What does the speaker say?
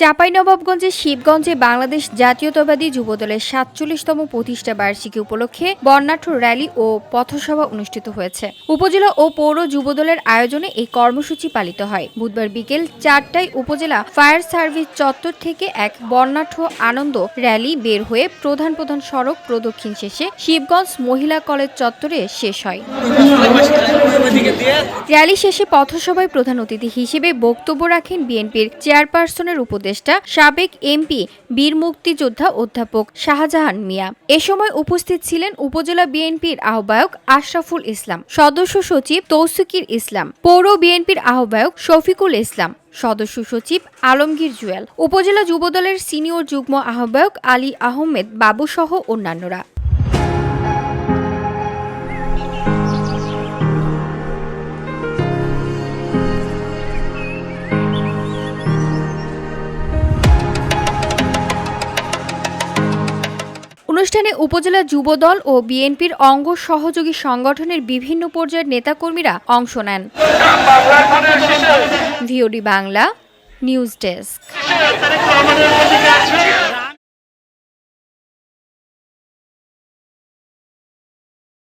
চাঁপাইনবাবগঞ্জের শিবগঞ্জে বাংলাদেশ জাতীয়তাবাদী যুবদলের সাতচল্লিশতম প্রতিষ্ঠা বার্ষিকী উপলক্ষে বর্ণাঢ্য র্যালি ও পথসভা অনুষ্ঠিত হয়েছে। উপজেলা ও পৌর যুবদলের আয়োজনে এই কর্মসূচি পালিত হয়। বুধবার বিকেল চারটায় উপজেলা ফায়ার সার্ভিস চত্বর থেকে এক বর্ণাঢ্য আনন্দ র্যালি বের হয়ে প্রধান প্রধান সড়ক প্রদক্ষিণ শেষে শিবগঞ্জ মহিলা কলেজ চত্বরে শেষ হয়। র্যালি শেষে পথসভায় প্রধান অতিথি হিসেবে বক্তব্য রাখেন বিএনপির চেয়ারপারসনের উপদেষ্টা, সাবেক এমপি, বীর মুক্তিযোদ্ধা অধ্যাপক শাহজাহান মিয়া। এ সময় উপস্থিত ছিলেন উপজেলা বিএনপির আহ্বায়ক আশরাফুল ইসলাম, সদস্য সচিব তৌসিকির ইসলাম, পৌর বিএনপির আহ্বায়ক শফিকুল ইসলাম, সদস্য সচিব আলমগীর জুয়েল। উপজেলা যুবদলের সিনিয়র যুগ্ম আহ্বায়ক আলী আহমেদ বাবুসহ অন্যান্যরা। অনুষ্ঠানে উপজেলা যুবদল ও বিএনপির অঙ্গ সহযোগী সংগঠনের বিভিন্ন পর্যায়ের নেতাকর্মীরা অংশ নেন। VOD Bangla, news desk.